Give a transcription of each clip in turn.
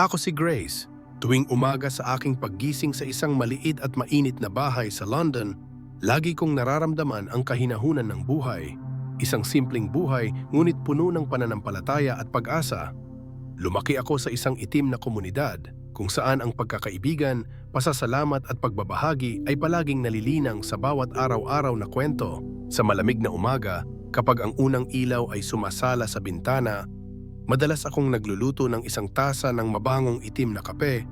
Ako si Grace. Tuwing umaga sa aking paggising sa isang maliit at mainit na bahay sa London, lagi kong nararamdaman ang kahinahunan ng buhay. Isang simpleng buhay ngunit puno ng pananampalataya at pag-asa. Lumaki ako sa isang itim na komunidad kung saan ang pagkakaibigan, pasasalamat at pagbabahagi ay palaging nalilinang sa bawat araw-araw na kwento. Sa malamig na umaga, kapag ang unang ilaw ay sumasala sa bintana, madalas akong nagluluto ng isang tasa ng mabangong itim na kape,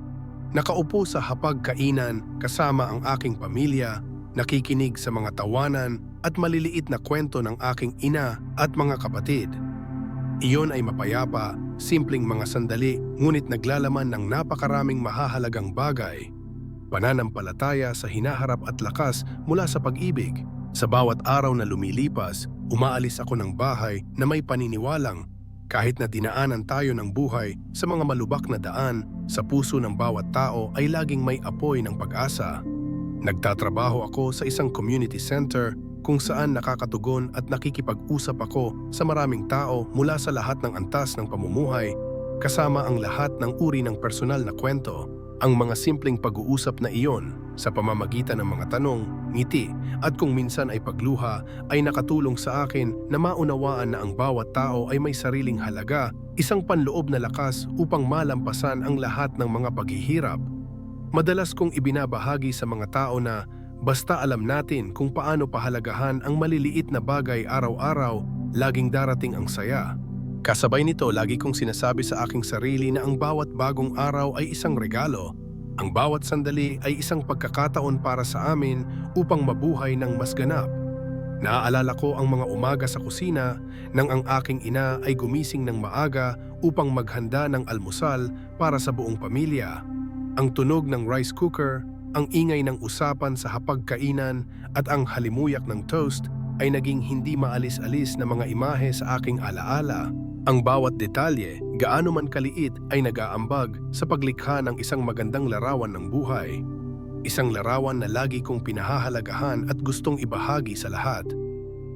nakaupo sa hapag kainan kasama ang aking pamilya, nakikinig sa mga tawanan at maliliit na kwento ng aking ina at mga kapatid. Iyon ay mapayapa, simpleng mga sandali ngunit naglalaman ng napakaraming mahahalagang bagay. Pananampalataya sa hinaharap at lakas mula sa pag-ibig. Sa bawat araw na lumilipas, umaalis ako ng bahay na may paniniwalang kahit na dinaanan tayo ng buhay sa mga malubak na daan, sa puso ng bawat tao ay laging may apoy ng pag-asa. Nagtatrabaho ako sa isang community center kung saan nakakatugon at nakikipag-usap ako sa maraming tao mula sa lahat ng antas ng pamumuhay, kasama ang lahat ng uri ng personal na kwento. Ang mga simpleng pag-uusap na iyon sa pamamagitan ng mga tanong, ngiti at kung minsan ay pagluha ay nakatulong sa akin na maunawaan na ang bawat tao ay may sariling halaga, isang panloob na lakas upang malampasan ang lahat ng mga paghihirap. Madalas kong ibinabahagi sa mga tao na basta alam natin kung paano pahalagahan ang maliliit na bagay araw-araw, laging darating ang saya. Kasabay nito, lagi kong sinasabi sa aking sarili na ang bawat bagong araw ay isang regalo. Ang bawat sandali ay isang pagkakataon para sa amin upang mabuhay ng mas ganap. Naaalala ko ang mga umaga sa kusina nang ang aking ina ay gumising ng maaga upang maghanda ng almusal para sa buong pamilya. Ang tunog ng rice cooker, ang ingay ng usapan sa hapagkainan at ang halimuyak ng toast ay naging hindi maalis-alis na mga imahe sa aking alaala. Ang bawat detalye, gaano man kaliit ay nag-aambag sa paglikha ng isang magandang larawan ng buhay. Isang larawan na lagi kong pinahahalagahan at gustong ibahagi sa lahat.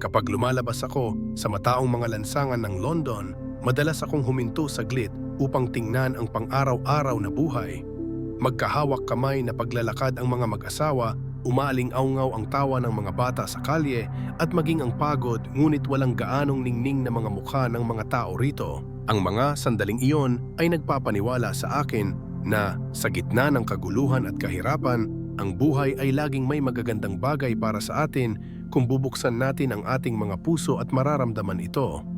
Kapag lumalabas ako sa mataong mga lansangan ng London, madalas akong huminto saglit upang tingnan ang pang-araw-araw na buhay. Magkahawak kamay na paglalakad ang mga mag-asawa, umaaling-aungaw ang tawa ng mga bata sa kalye at maging ang pagod ngunit walang gaanong ningning na mga mukha ng mga tao rito. Ang mga sandaling iyon ay nagpapaniwala sa akin na sa gitna ng kaguluhan at kahirapan, ang buhay ay laging may magagandang bagay para sa atin kung bubuksan natin ang ating mga puso at mararamdaman ito.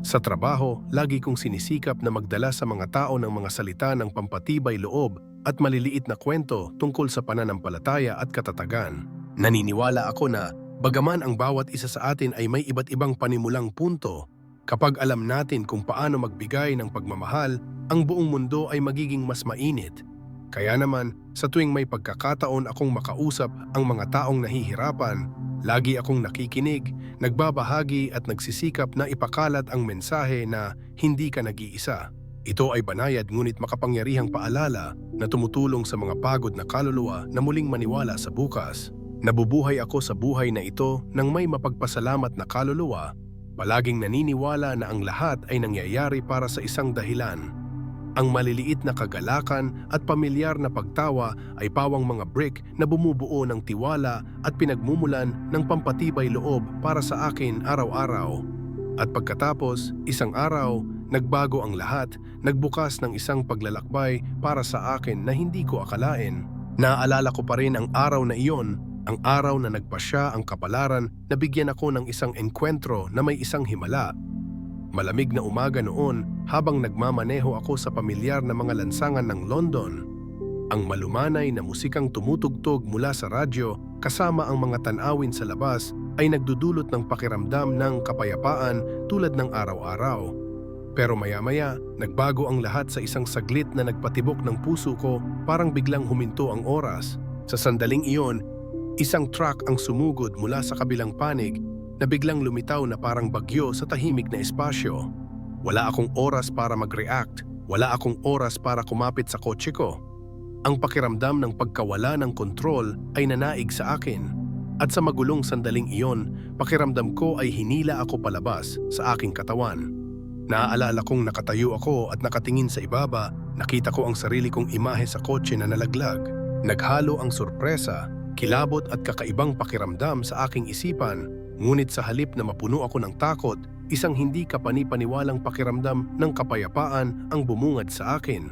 Sa trabaho, lagi kong sinisikap na magdala sa mga tao ng mga salita ng pampatibay loob at maliliit na kwento tungkol sa pananampalataya at katatagan. Naniniwala ako na bagaman ang bawat isa sa atin ay may iba't ibang panimulang punto, kapag alam natin kung paano magbigay ng pagmamahal, ang buong mundo ay magiging mas mainit. Kaya naman, sa tuwing may pagkakataon akong makausap ang mga taong nahihirapan, lagi akong nakikinig, nagbabahagi at nagsisikap na ipakalat ang mensahe na hindi ka nag-iisa. Ito ay banayad ngunit makapangyarihang paalala na tumutulong sa mga pagod na kaluluwa na muling maniwala sa bukas. Nabubuhay ako sa buhay na ito nang may mapagpasalamat na kaluluwa, palaging naniniwala na ang lahat ay nangyayari para sa isang dahilan. Ang maliliit na kagalakan at pamilyar na pagtawa ay pawang mga brick na bumubuo ng tiwala at pinagmumulan ng pampatibay loob para sa akin araw-araw. At pagkatapos, isang araw, nagbago ang lahat, nagbukas ng isang paglalakbay para sa akin na hindi ko akalain. Naaalala ko pa rin ang araw na iyon, ang araw na nagpasya ang kapalaran na bigyan ako ng isang enkwentro na may isang himala. Malamig na umaga noon habang nagmamaneho ako sa pamilyar na mga lansangan ng London. Ang malumanay na musikang tumutugtog mula sa radyo kasama ang mga tanawin sa labas ay nagdudulot ng pakiramdam ng kapayapaan tulad ng araw-araw. Pero maya-maya, nagbago ang lahat sa isang saglit na nagpatibok ng puso ko parang biglang huminto ang oras. Sa sandaling iyon, isang truck ang sumugod mula sa kabilang panig na biglang lumitaw na parang bagyo sa tahimik na espasyo. Wala akong oras para mag-react, wala akong oras para kumapit sa kotse ko. Ang pakiramdam ng pagkawala ng kontrol ay nanaig sa akin. At sa magulong sandaling iyon, pakiramdam ko ay hinila ako palabas sa aking katawan. Naaalala kong nakatayo ako at nakatingin sa ibaba, nakita ko ang sarili kong imahe sa kotse na nalaglag. Naghalo ang sorpresa, kilabot at kakaibang pakiramdam sa aking isipan, ngunit sa halip na mapuno ako ng takot, isang hindi kapani-paniwalang pakiramdam ng kapayapaan ang bumungad sa akin.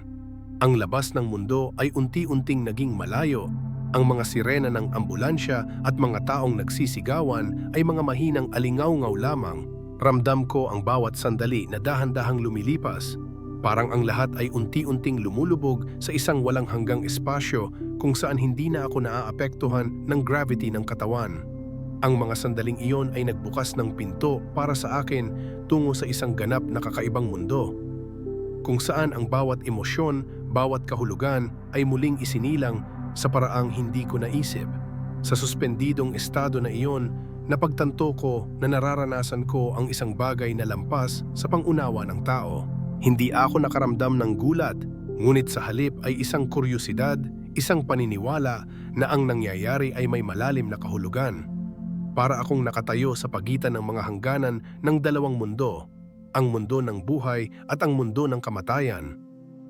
Ang labas ng mundo ay unti-unting naging malayo. Ang mga sirena ng ambulansya at mga taong nagsisigawan ay mga mahinang alingaw-ngaw lamang. Ramdam ko ang bawat sandali na dahan-dahang lumilipas. Parang ang lahat ay unti-unting lumulubog sa isang walang hanggang espasyo kung saan hindi na ako naaapektuhan ng gravity ng katawan. Ang mga sandaling iyon ay nagbukas ng pinto para sa akin tungo sa isang ganap na kakaibang mundo. Kung saan ang bawat emosyon, bawat kahulugan ay muling isinilang sa paraang hindi ko naisip. Sa suspendidong estado na iyon, napagtanto ko na nararanasan ko ang isang bagay na lampas sa pangunawa ng tao. Hindi ako nakaramdam ng gulat, ngunit sa halip ay isang kuryosidad, isang paniniwala na ang nangyayari ay may malalim na kahulugan. Para akong nakatayo sa pagitan ng mga hangganan ng dalawang mundo, ang mundo ng buhay at ang mundo ng kamatayan.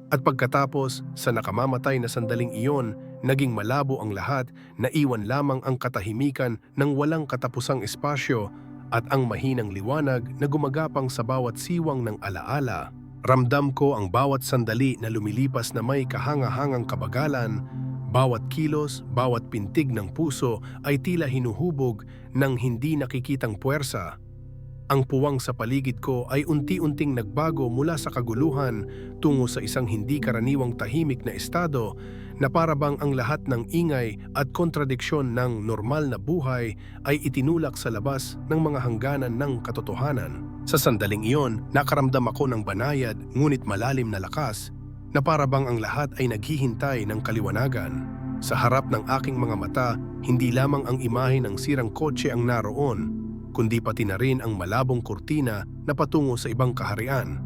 At pagkatapos sa nakamamatay na sandaling iyon, naging malabo ang lahat, naiwan lamang ang katahimikan ng walang katapusang espasyo at ang mahinang liwanag na gumagapang sa bawat siwang ng alaala. Ramdam ko ang bawat sandali na lumilipas na may kahanga-hangang kabagalan, bawat kilos, bawat pintig ng puso ay tila hinuhubog ng hindi nakikitang puwersa. Ang puwang sa paligid ko ay unti-unting nagbago mula sa kaguluhan tungo sa isang hindi karaniwang tahimik na estado na parabang ang lahat ng ingay at kontradiksyon ng normal na buhay ay itinulak sa labas ng mga hangganan ng katotohanan. Sa sandaling iyon, nakaramdam ako ng banayad ngunit malalim na lakas na parabang ang lahat ay naghihintay ng kaliwanagan. Sa harap ng aking mga mata, hindi lamang ang imahe ng sirang kotse ang naroon, kundi pati na rin ang malabong kurtina na patungo sa ibang kaharian.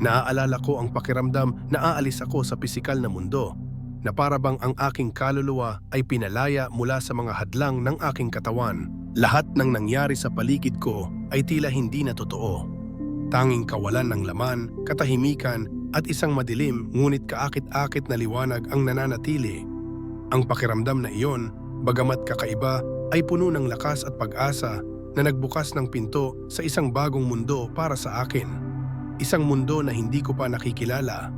Naaalala ko ang pakiramdam na aalis ako sa pisikal na mundo, na parabang ang aking kaluluwa ay pinalaya mula sa mga hadlang ng aking katawan. Lahat ng nangyari sa paligid ko ay tila hindi na totoo. Tanging kawalan ng laman, katahimikan at isang madilim ngunit kaakit-akit na liwanag ang nananatili. Ang pakiramdam na iyon, bagamat kakaiba, ay puno ng lakas at pag-asa na nagbukas ng pinto sa isang bagong mundo para sa akin. Isang mundo na hindi ko pa nakikilala.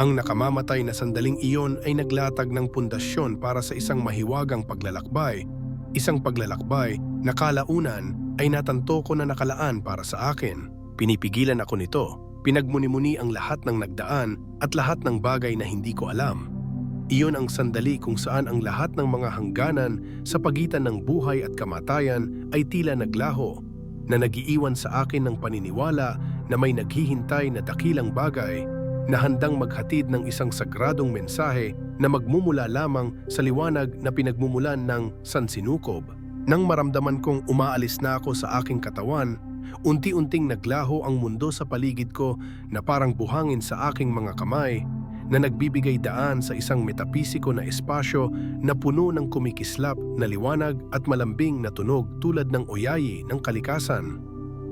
Ang nakamamatay na sandaling iyon ay naglatag ng pundasyon para sa isang mahiwagang paglalakbay. Isang paglalakbay na kalaunan ay natanto ko na nakalaan para sa akin. Pinipigilan ako nito. Pinagmuni-muni ang lahat ng nagdaan at lahat ng bagay na hindi ko alam. Iyon ang sandali kung saan ang lahat ng mga hangganan sa pagitan ng buhay at kamatayan ay tila naglaho, na nagiiwan sa akin ng paniniwala na may naghihintay na dakilang bagay na handang maghatid ng isang sagradong mensahe na magmumula lamang sa liwanag na pinagmumulan ng sansinukob. Nang maramdaman kong umaalis na ako sa aking katawan, unti-unting naglaho ang mundo sa paligid ko na parang buhangin sa aking mga kamay na nagbibigay daan sa isang metapisiko na espasyo na puno ng kumikislap na liwanag at malambing na tunog tulad ng oyayi ng kalikasan.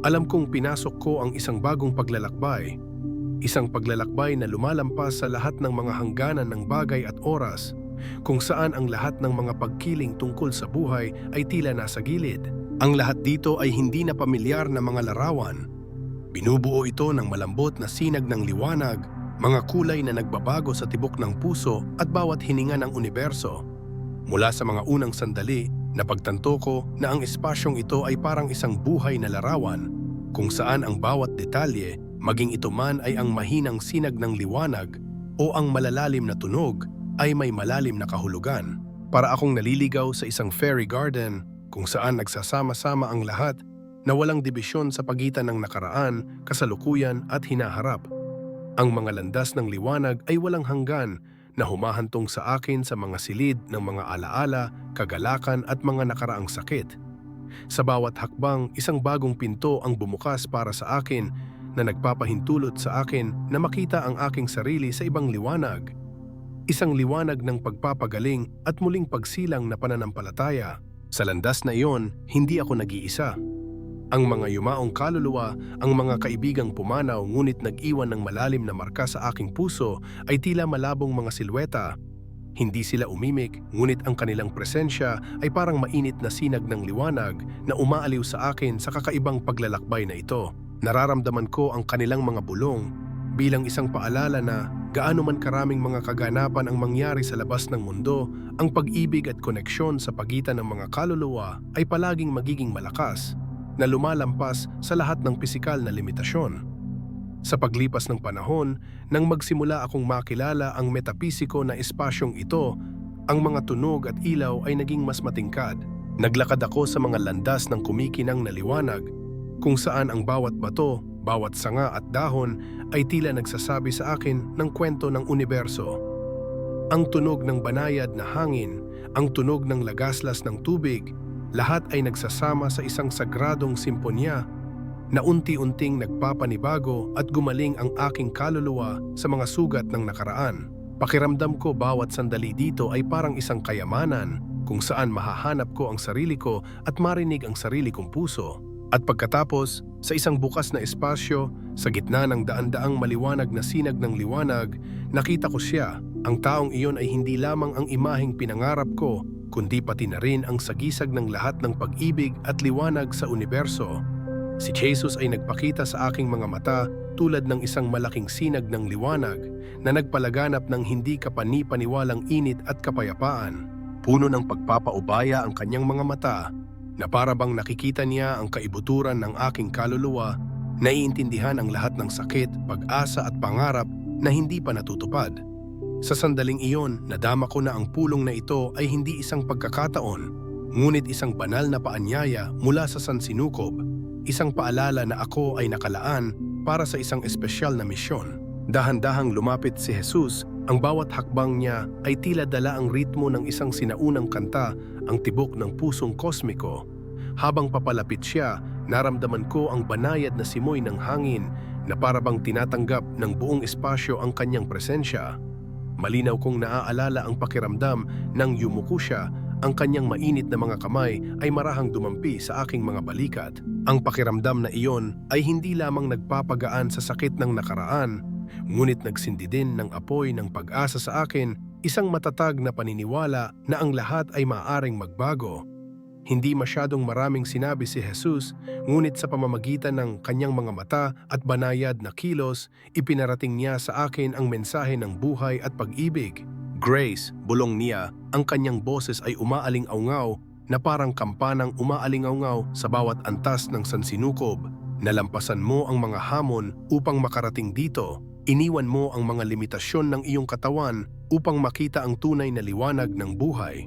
Alam kong pinasok ko ang isang bagong paglalakbay, isang paglalakbay na lumalampas sa lahat ng mga hangganan ng bagay at oras, kung saan ang lahat ng mga pagkiling tungkol sa buhay ay tila nasa gilid. Ang lahat dito ay hindi na pamilyar na mga larawan. Binubuo ito ng malambot na sinag ng liwanag mga kulay na nagbabago sa tibok ng puso at bawat hininga ng universo. Mula sa mga unang sandali, napagtanto ko na ang espasyong ito ay parang isang buhay na larawan kung saan ang bawat detalye, maging ito man ay ang mahinang sinag ng liwanag o ang malalalim na tunog, ay may malalim na kahulugan. Para akong naliligaw sa isang fairy garden kung saan nagsasama-sama ang lahat na walang dibisyon sa pagitan ng nakaraan, kasalukuyan at hinaharap. Ang mga landas ng liwanag ay walang hanggan na humahantong sa akin sa mga silid ng mga alaala, kagalakan at mga nakaraang sakit. Sa bawat hakbang, isang bagong pinto ang bumukas para sa akin na nagpapahintulot sa akin na makita ang aking sarili sa ibang liwanag. Isang liwanag ng pagpapagaling at muling pagsilang na pananampalataya. Sa landas na iyon, hindi ako nag-iisa. Ang mga yumaong kaluluwa, ang mga kaibigang pumanaw ngunit nag-iwan ng malalim na marka sa aking puso ay tila malabong mga silweta. Hindi sila umimik, ngunit ang kanilang presensya ay parang mainit na sinag ng liwanag na umaaliw sa akin sa kakaibang paglalakbay na ito. Nararamdaman ko ang kanilang mga bulong bilang isang paalala na gaano man karaming mga kaganapan ang mangyari sa labas ng mundo, ang pag-ibig at koneksyon sa pagitan ng mga kaluluwa ay palaging magiging malakas na lumalampas sa lahat ng pisikal na limitasyon. Sa paglipas ng panahon, nang magsimula akong makilala ang metapisiko na espasyong ito, ang mga tunog at ilaw ay naging mas matingkad. Naglakad ako sa mga landas ng kumikinang na liwanag, kung saan ang bawat bato, bawat sanga at dahon ay tila nagsasabi sa akin ng kwento ng universo. Ang tunog ng banayad na hangin, ang tunog ng lagaslas ng tubig, lahat ay nagsasama sa isang sagradong simponya na unti-unting nagpapanibago at gumaling ang aking kaluluwa sa mga sugat ng nakaraan. Pakiramdam ko bawat sandali dito ay parang isang kayamanan kung saan mahahanap ko ang sarili ko at marinig ang sarili kong puso. At pagkatapos, sa isang bukas na espasyo, sa gitna ng daan-daang maliwanag na sinag ng liwanag, nakita ko siya. Ang taong iyon ay hindi lamang ang imaheng pinangarap ko, kundi pati na rin ang sagisag ng lahat ng pag-ibig at liwanag sa universo. Si Jesus ay nagpakita sa aking mga mata tulad ng isang malaking sinag ng liwanag na nagpalaganap ng hindi kapani-paniwalang init at kapayapaan. Puno ng pagpapaubaya ang kanyang mga mata na para bang nakikita niya ang kaibuturan ng aking kaluluwa, naiintindihan ang lahat ng sakit, pag-asa at pangarap na hindi pa natutupad. Sa sandaling iyon, nadama ko na ang pulong na ito ay hindi isang pagkakataon, ngunit isang banal na paanyaya mula sa San Sinukob, isang paalala na ako ay nakalaan para sa isang espesyal na misyon. Dahan-dahang lumapit si Jesus, ang bawat hakbang niya ay tila dala ang ritmo ng isang sinaunang kanta, ang tibok ng pusong kosmiko. Habang papalapit siya, naramdaman ko ang banayad na simoy ng hangin na parabang tinatanggap ng buong espasyo ang kanyang presensya. Malinaw kong naaalala ang pakiramdam nang yumuko siya, ang kanyang mainit na mga kamay ay marahang dumampi sa aking mga balikat. Ang pakiramdam na iyon ay hindi lamang nagpapagaan sa sakit ng nakaraan, ngunit nagsindi din ng apoy ng pag-asa sa akin, isang matatag na paniniwala na ang lahat ay maaring magbago. Hindi masyadong maraming sinabi si Jesus, ngunit sa pamamagitan ng kanyang mga mata at banayad na kilos, ipinarating niya sa akin ang mensahe ng buhay at pag-ibig. Grace, bulong niya, ang kanyang boses ay umaaling-aungaw na parang kampanang umaaling-aungaw sa bawat antas ng sansinukob. Nalampasan mo ang mga hamon upang makarating dito. Iniwan mo ang mga limitasyon ng iyong katawan upang makita ang tunay na liwanag ng buhay.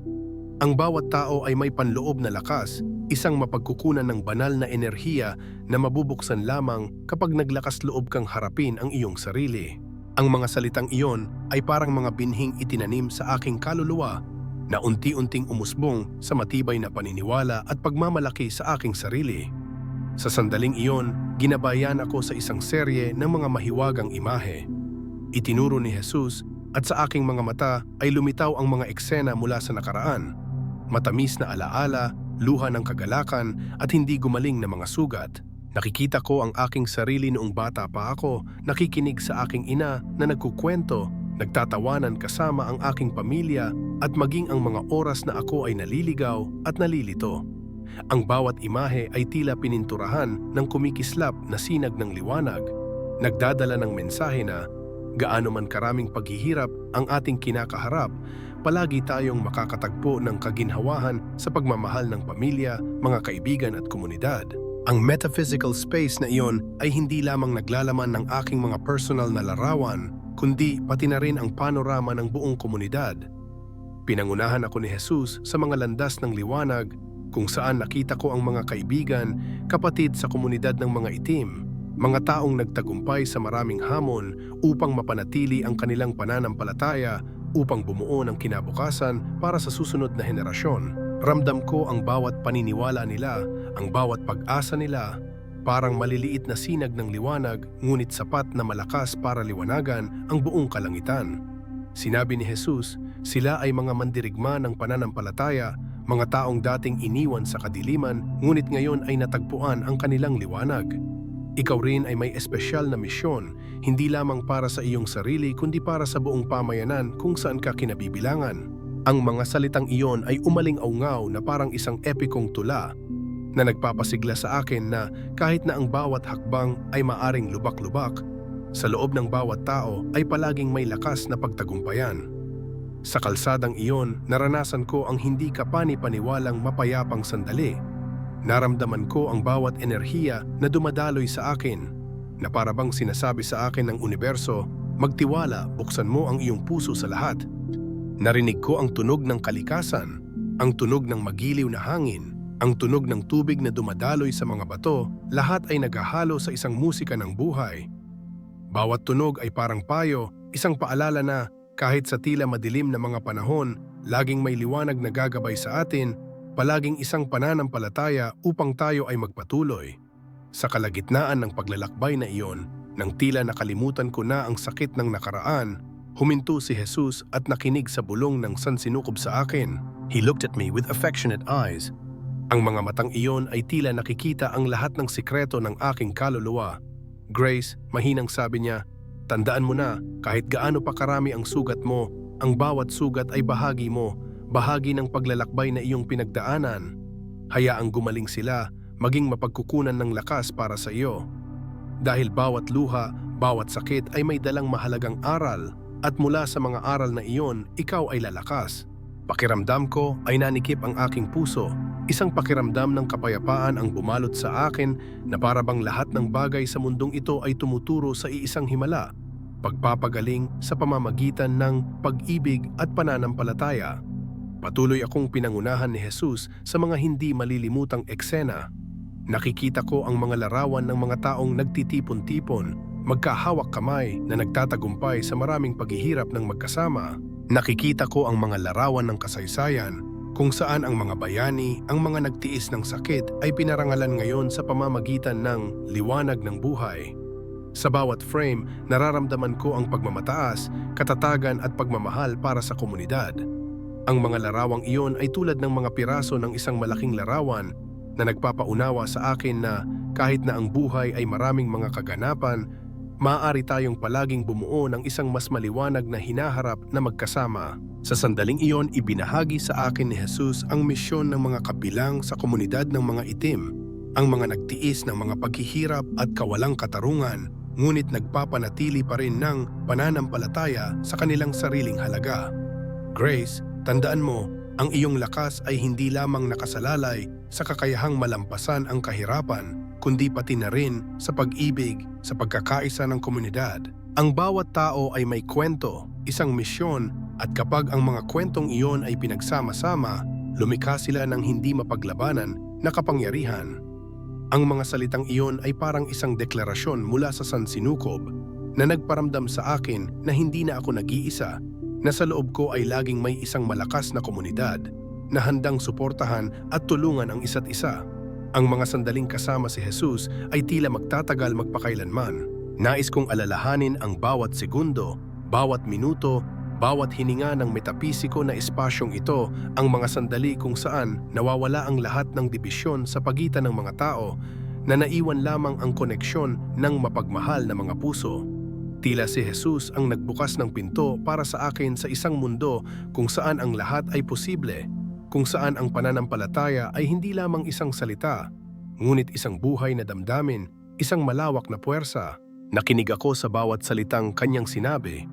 Ang bawat tao ay may panloob na lakas, isang mapagkukunan ng banal na enerhiya na mabubuksan lamang kapag naglakas loob kang harapin ang iyong sarili. Ang mga salitang iyon ay parang mga binhing itinanim sa aking kaluluwa na unti-unting umusbong sa matibay na paniniwala at pagmamalaki sa aking sarili. Sa sandaling iyon, ginabayan ako sa isang serye ng mga mahiwagang imahe. Itinuro ni Jesus at sa aking mga mata ay lumitaw ang mga eksena mula sa nakaraan. Matamis na alaala, luha ng kagalakan at hindi gumaling na mga sugat. Nakikita ko ang aking sarili noong bata pa ako, nakikinig sa aking ina na nagkukwento, nagtatawanan kasama ang aking pamilya at maging ang mga oras na ako ay naliligaw at nalilito. Ang bawat imahe ay tila pininturahan ng kumikislap na sinag ng liwanag, nagdadala ng mensahe na gaano man karaming paghihirap ang ating kinakaharap, palagi tayong makakatagpo ng kaginhawahan sa pagmamahal ng pamilya, mga kaibigan at komunidad. Ang metaphysical space na iyon ay hindi lamang naglalaman ng aking mga personal na larawan, kundi pati na rin ang panorama ng buong komunidad. Pinangunahan ako ni Jesus sa mga landas ng liwanag kung saan nakita ko ang mga kaibigan, kapatid sa komunidad ng mga itim, mga taong nagtagumpay sa maraming hamon upang mapanatili ang kanilang pananampalataya upang bumuo ng kinabukasan para sa susunod na henerasyon. Ramdam ko ang bawat paniniwala nila, ang bawat pag-asa nila, parang maliliit na sinag ng liwanag ngunit sapat na malakas para liwanagan ang buong kalangitan. Sinabi ni Jesus, sila ay mga mandirigma ng pananampalataya mga taong dating iniwan sa kadiliman ngunit ngayon ay natagpuan ang kanilang liwanag. Ikaw rin ay may espesyal na misyon, hindi lamang para sa iyong sarili kundi para sa buong pamayanan kung saan ka kinabibilangan. Ang mga salitang iyon ay umaling-aungaw na parang isang epikong tula na nagpapasigla sa akin na kahit na ang bawat hakbang ay maaring lubak-lubak, sa loob ng bawat tao ay palaging may lakas na pagtagumpayan. Sa kalsadang iyon, naranasan ko ang hindi kapani-paniwalang mapayapang sandali. Naramdaman ko ang bawat enerhiya na dumadaloy sa akin, na parabang sinasabi sa akin ng universo, magtiwala, buksan mo ang iyong puso sa lahat. Narinig ko ang tunog ng kalikasan, ang tunog ng magiliw na hangin, ang tunog ng tubig na dumadaloy sa mga bato, lahat ay naghahalo sa isang musika ng buhay. Bawat tunog ay parang payo, isang paalala na kahit sa tila madilim na mga panahon, laging may liwanag na gagabay sa atin, palaging isang pananampalataya upang tayo ay magpatuloy. Sa kalagitnaan ng paglalakbay na iyon, nang tila nakalimutan ko na ang sakit ng nakaraan, huminto si Jesus at nakinig sa bulong ng sansinukob sa akin. He looked at me with affectionate eyes. Ang mga matang iyon ay tila nakikita ang lahat ng sikreto ng aking kaluluwa. Grace, mahinang sabi niya, tandaan mo na, kahit gaano pa karami ang sugat mo, ang bawat sugat ay bahagi mo, bahagi ng paglalakbay na iyong pinagdaanan. Hayaang gumaling sila, maging mapagkukunan ng lakas para sa iyo. Dahil bawat luha, bawat sakit ay may dalang mahalagang aral at mula sa mga aral na iyon, ikaw ay lalakas. Pakiramdam ko ay nanikip ang aking puso. Isang pakiramdam ng kapayapaan ang bumalot sa akin na parabang lahat ng bagay sa mundong ito ay tumuturo sa iisang himala. Pagpapagaling sa pamamagitan ng pag-ibig at pananampalataya. Patuloy akong pinangunahan ni Jesus sa mga hindi malilimutang eksena. Nakikita ko ang mga larawan ng mga taong nagtitipon-tipon, magkahawak kamay na nagtatagumpay sa maraming paghihirap ng magkasama. Nakikita ko ang mga larawan ng kasaysayan kung saan ang mga bayani, ang mga nagtiis ng sakit ay pinarangalan ngayon sa pamamagitan ng liwanag ng buhay. Sa bawat frame, nararamdaman ko ang pagmamataas, katatagan at pagmamahal para sa komunidad. Ang mga larawang iyon ay tulad ng mga piraso ng isang malaking larawan na nagpapaunawa sa akin na kahit na ang buhay ay maraming mga kaganapan, maaari tayong palaging bumuo ng isang mas maliwanag na hinaharap na magkasama. Sa sandaling iyon, ibinahagi sa akin ni Jesus ang misyon ng mga kabilang sa komunidad ng mga itim, ang mga nagtiis ng mga paghihirap at kawalang katarungan, ngunit nagpapanatili pa rin ng pananampalataya sa kanilang sariling halaga. Grace, tandaan mo, ang iyong lakas ay hindi lamang nakasalalay sa kakayahang malampasan ang kahirapan, kundi pati na rin sa pag-ibig, sa pagkakaisa ng komunidad. Ang bawat tao ay may kwento, isang misyon, at kapag ang mga kwentong iyon ay pinagsama-sama, lumikha sila ng hindi mapaglabanan na kapangyarihan. Ang mga salitang iyon ay parang isang deklarasyon mula sa San Sinukob na nagparamdam sa akin na hindi na ako nag-iisa, na sa loob ko ay laging may isang malakas na komunidad na handang suportahan at tulungan ang isa't isa. Ang mga sandaling kasama si Jesus ay tila magtatagal magpakailanman. Nais kong alalahanin ang bawat segundo, bawat minuto, bawat hininga ng metapisiko na espasyong ito ang mga sandali kung saan nawawala ang lahat ng dibisyon sa pagitan ng mga tao na naiwan lamang ang koneksyon ng mapagmahal na mga puso. Tila si Jesus ang nagbukas ng pinto para sa akin sa isang mundo kung saan ang lahat ay posible, kung saan ang pananampalataya ay hindi lamang isang salita, ngunit isang buhay na damdamin, isang malawak na puwersa. Nakinig ako sa bawat salitang kanyang sinabi,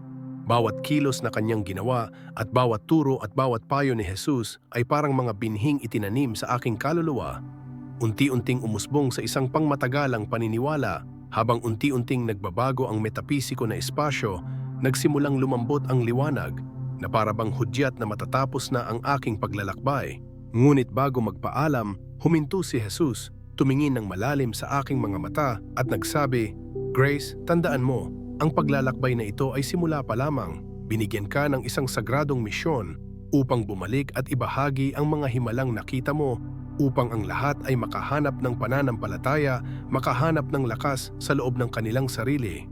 bawat kilos na kanyang ginawa at bawat turo at bawat payo ni Jesus ay parang mga binhing itinanim sa aking kaluluwa. Unti-unting umusbong sa isang pangmatagalang paniniwala habang unti-unting nagbabago ang metapisiko na espasyo, nagsimulang lumambot ang liwanag na parabang hudyat na matatapos na ang aking paglalakbay. Ngunit bago magpaalam, huminto si Jesus, tumingin ng malalim sa aking mga mata at nagsabi, Grace, tandaan mo, ang paglalakbay na ito ay simula pa lamang. Binigyan ka ng isang sagradong misyon upang bumalik at ibahagi ang mga himalang nakita mo upang ang lahat ay makahanap ng pananampalataya, makahanap ng lakas sa loob ng kanilang sarili.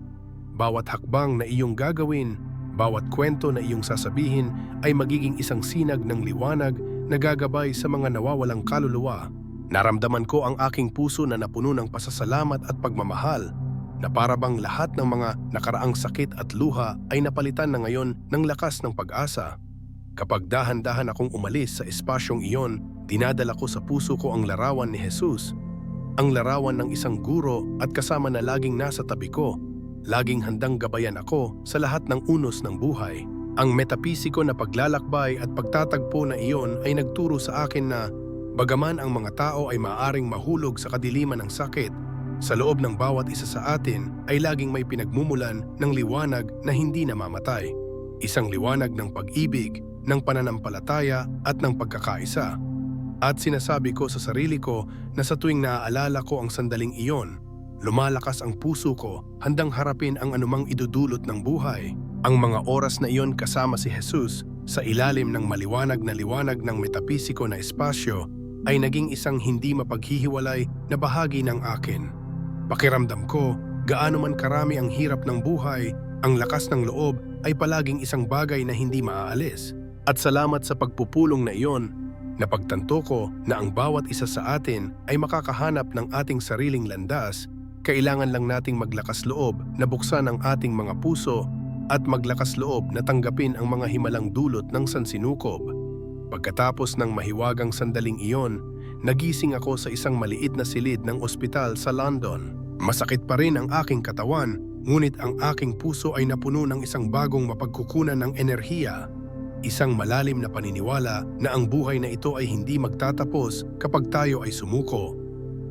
Bawat hakbang na iyong gagawin, bawat kwento na iyong sasabihin ay magiging isang sinag ng liwanag na gagabay sa mga nawawalang kaluluwa. Naramdaman ko ang aking puso na napuno ng pasasalamat at pagmamahal na parabang lahat ng mga nakaraang sakit at luha ay napalitan na ngayon ng lakas ng pag-asa. Kapag dahan-dahan akong umalis sa espasyong iyon, dinadala ko sa puso ko ang larawan ni Jesus. Ang larawan ng isang guro at kasama na laging nasa tabi ko. Laging handang gabayan ako sa lahat ng unos ng buhay. Ang metapisiko na paglalakbay at pagtatagpo na iyon ay nagturo sa akin na bagaman ang mga tao ay maaring mahulog sa kadiliman ng sakit, sa loob ng bawat isa sa atin ay laging may pinagmumulan ng liwanag na hindi namamatay. Isang liwanag ng pag-ibig, ng pananampalataya at ng pagkakaisa. At sinasabi ko sa sarili ko na sa tuwing naaalala ko ang sandaling iyon, lumalakas ang puso ko handang harapin ang anumang idudulot ng buhay. Ang mga oras na iyon kasama si Jesus sa ilalim ng maliwanag na liwanag ng metapisiko na espasyo ay naging isang hindi mapaghihiwalay na bahagi ng akin. Pakiramdam ko, gaano man karami ang hirap ng buhay, ang lakas ng loob ay palaging isang bagay na hindi maaalis. At salamat sa pagpupulong na iyon, napagtanto ko na ang bawat isa sa atin ay makakahanap ng ating sariling landas, kailangan lang nating maglakas loob na buksan ang ating mga puso at maglakas loob na tanggapin ang mga himalang dulot ng sansinukob. Pagkatapos ng mahiwagang sandaling iyon, nagising ako sa isang maliit na silid ng ospital sa London. Masakit pa rin ang aking katawan, ngunit ang aking puso ay napuno ng isang bagong mapagkukunan ng enerhiya. Isang malalim na paniniwala na ang buhay na ito ay hindi magtatapos kapag tayo ay sumuko.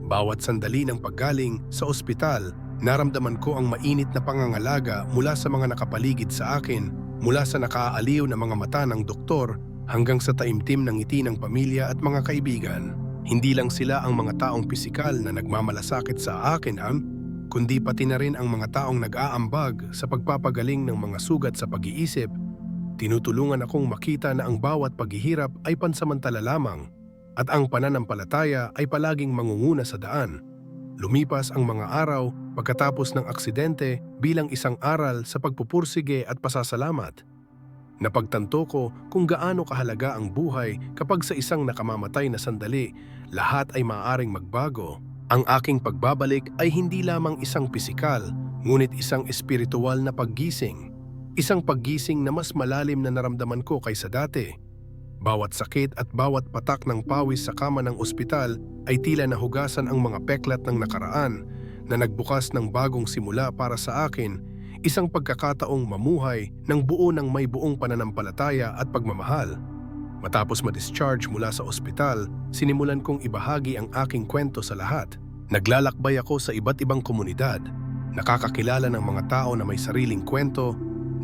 Bawat sandali ng paggaling sa ospital, naramdaman ko ang mainit na pangangalaga mula sa mga nakapaligid sa akin, mula sa nakaaaliw na mga mata ng doktor hanggang sa taimtim ng ngiti ng pamilya at mga kaibigan. Hindi lang sila ang mga taong pisikal na nagmamalasakit sa akin am, kundi pati na rin ang mga taong nag-aambag sa pagpapagaling ng mga sugat sa pag-iisip. Tinutulungan akong makita na ang bawat paghihirap ay pansamantala lamang at ang pananampalataya ay palaging mangunguna sa daan. Lumipas ang mga araw pagkatapos ng aksidente bilang isang aral sa pagpupursige at pasasalamat. Napagtanto ko kung gaano kahalaga ang buhay kapag sa isang nakamamatay na sandali, lahat ay maaaring magbago. Ang aking pagbabalik ay hindi lamang isang pisikal, ngunit isang espiritual na paggising. Isang paggising na mas malalim na naramdaman ko kaysa dati. Bawat sakit at bawat patak ng pawis sa kama ng ospital ay tila nahugasan ang mga peklat ng nakaraan na nagbukas ng bagong simula para sa akin isang pagkakataong mamuhay ng buo ng may buong pananampalataya at pagmamahal. Matapos ma-discharge mula sa ospital, sinimulan kong ibahagi ang aking kwento sa lahat. Naglalakbay ako sa iba't ibang komunidad, nakakakilala ng mga tao na may sariling kwento,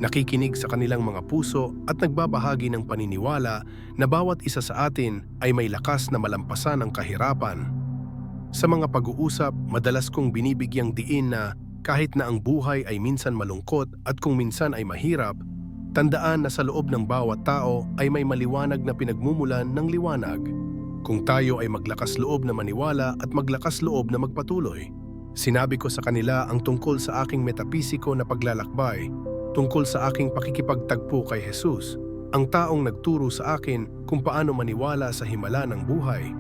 nakikinig sa kanilang mga puso at nagbabahagi ng paniniwala na bawat isa sa atin ay may lakas na malampasan ang kahirapan. Sa mga pag-uusap, madalas kong binibigyang diin na kahit na ang buhay ay minsan malungkot at kung minsan ay mahirap, tandaan na sa loob ng bawat tao ay may maliwanag na pinagmumulan ng liwanag. Kung tayo ay maglakas loob na maniwala at maglakas loob na magpatuloy. Sinabi ko sa kanila ang tungkol sa aking metapisiko na paglalakbay, tungkol sa aking pakikipagtagpo kay Jesus, ang taong nagturo sa akin kung paano maniwala sa himala ng buhay.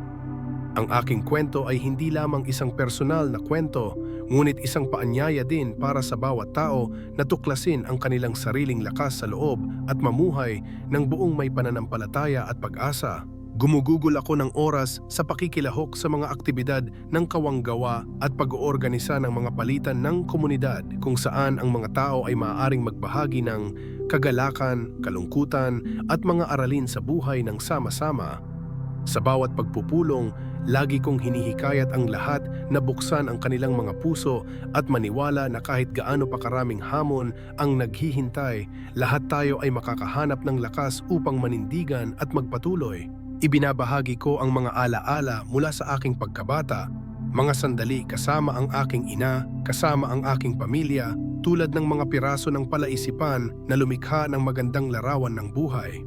Ang aking kwento ay hindi lamang isang personal na kwento, ngunit isang paanyaya din para sa bawat tao na tuklasin ang kanilang sariling lakas sa loob at mamuhay ng buong may pananampalataya at pag-asa. Gumugugol ako ng oras sa pakikilahok sa mga aktibidad ng kawanggawa at pag-oorganisa ng mga palitan ng komunidad kung saan ang mga tao ay maaaring magbahagi ng kagalakan, kalungkutan at mga aralin sa buhay ng sama-sama. Sa bawat pagpupulong, lagi kong hinihikayat ang lahat na buksan ang kanilang mga puso at maniwala na kahit gaano pa karaming hamon ang naghihintay, lahat tayo ay makakahanap ng lakas upang manindigan at magpatuloy. Ibinabahagi ko ang mga alaala mula sa aking pagkabata, mga sandali kasama ang aking ina, kasama ang aking pamilya, tulad ng mga piraso ng palaisipan na lumikha ng magandang larawan ng buhay.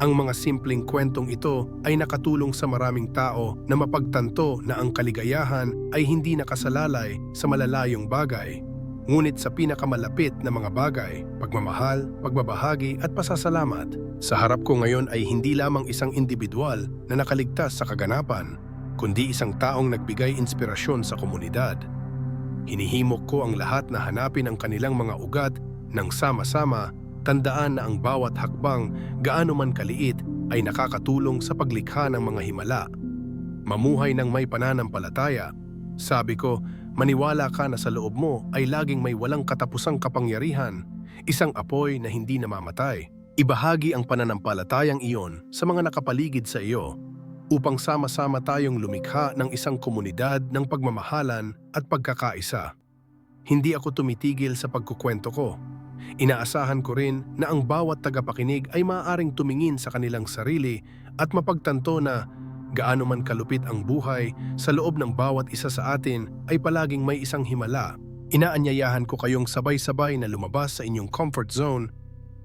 Ang mga simpleng kwentong ito ay nakatulong sa maraming tao na mapagtanto na ang kaligayahan ay hindi nakasalalay sa malalayong bagay. Ngunit sa pinakamalapit na mga bagay, pagmamahal, pagbabahagi at pasasalamat. Sa harap ko ngayon ay hindi lamang isang individual na nakaligtas sa kaganapan, kundi isang taong nagbigay inspirasyon sa komunidad. Hinihimok ko ang lahat na hanapin ang kanilang mga ugat nang sama-sama tandaan na ang bawat hakbang, gaano man kaliit, ay nakakatulong sa paglikha ng mga himala. Mamuhay ng may pananampalataya. Sabi ko, maniwala ka na sa loob mo ay laging may walang katapusang kapangyarihan, isang apoy na hindi namamatay. Ibahagi ang pananampalatayang iyon sa mga nakapaligid sa iyo upang sama-sama tayong lumikha ng isang komunidad ng pagmamahalan at pagkakaisa. Hindi ako tumitigil sa pagkukwento ko. Inaasahan ko rin na ang bawat tagapakinig ay maaaring tumingin sa kanilang sarili at mapagtanto na gaano man kalupit ang buhay, sa loob ng bawat isa sa atin ay palaging may isang himala. Inaanyayahan ko kayong sabay-sabay na lumabas sa inyong comfort zone,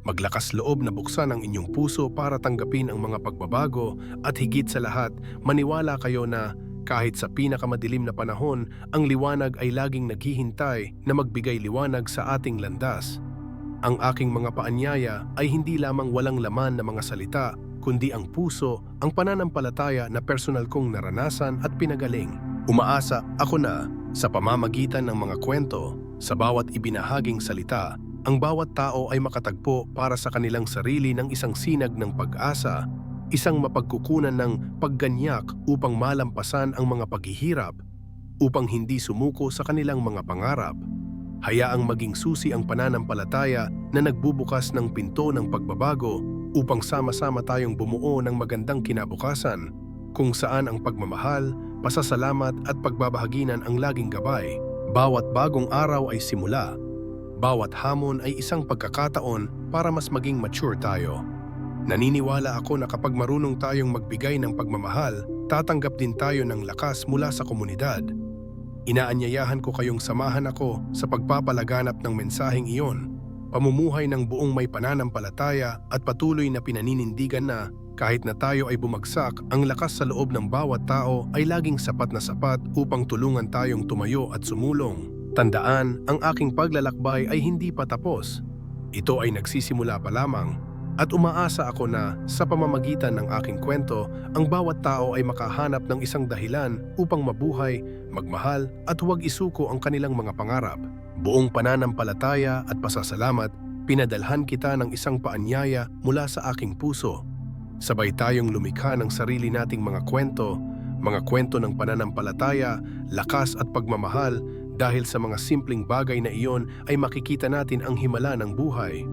maglakas loob na buksan ang inyong puso para tanggapin ang mga pagbabago at higit sa lahat, maniwala kayo na kahit sa pinakamadilim na panahon, ang liwanag ay laging naghihintay na magbigay liwanag sa ating landas. Ang aking mga paanyaya ay hindi lamang walang laman na mga salita, kundi ang puso, ang pananampalataya na personal kong naranasan at pinagaling. Umaasa ako na sa pamamagitan ng mga kwento, sa bawat ibinahaging salita, ang bawat tao ay makatagpo para sa kanilang sarili ng isang sinag ng pag-asa, isang mapagkukunan ng pagganyak upang malampasan ang mga paghihirap, upang hindi sumuko sa kanilang mga pangarap. Hayaang maging susi ang pananampalataya na nagbubukas ng pinto ng pagbabago upang sama-sama tayong bumuo ng magandang kinabukasan kung saan ang pagmamahal, pasasalamat at pagbabahaginan ang laging gabay. Bawat bagong araw ay simula. Bawat hamon ay isang pagkakataon para mas maging mature tayo. Naniniwala ako na kapag marunong tayong magbigay ng pagmamahal, tatanggap din tayo ng lakas mula sa komunidad. Inaanyayahan ko kayong samahan ako sa pagpapalaganap ng mensaheng iyon, pamumuhay ng buong may pananampalataya at patuloy na pinaninindigan na kahit na tayo ay bumagsak, ang lakas sa loob ng bawat tao ay laging sapat na sapat upang tulungan tayong tumayo at sumulong. Tandaan, ang aking paglalakbay ay hindi pa tapos. Ito ay nagsisimula pa lamang at umaasa ako na sa pamamagitan ng aking kwento, ang bawat tao ay makahanap ng isang dahilan upang mabuhay, magmahal at huwag isuko ang kanilang mga pangarap. Buong pananampalataya at pasasalamat, pinadalhan kita ng isang paanyaya mula sa aking puso. Sabay tayong lumikha ng sarili nating mga kwento, mga kwento ng pananampalataya, lakas at pagmamahal dahil sa mga simpleng bagay na iyon ay makikita natin ang himala ng buhay.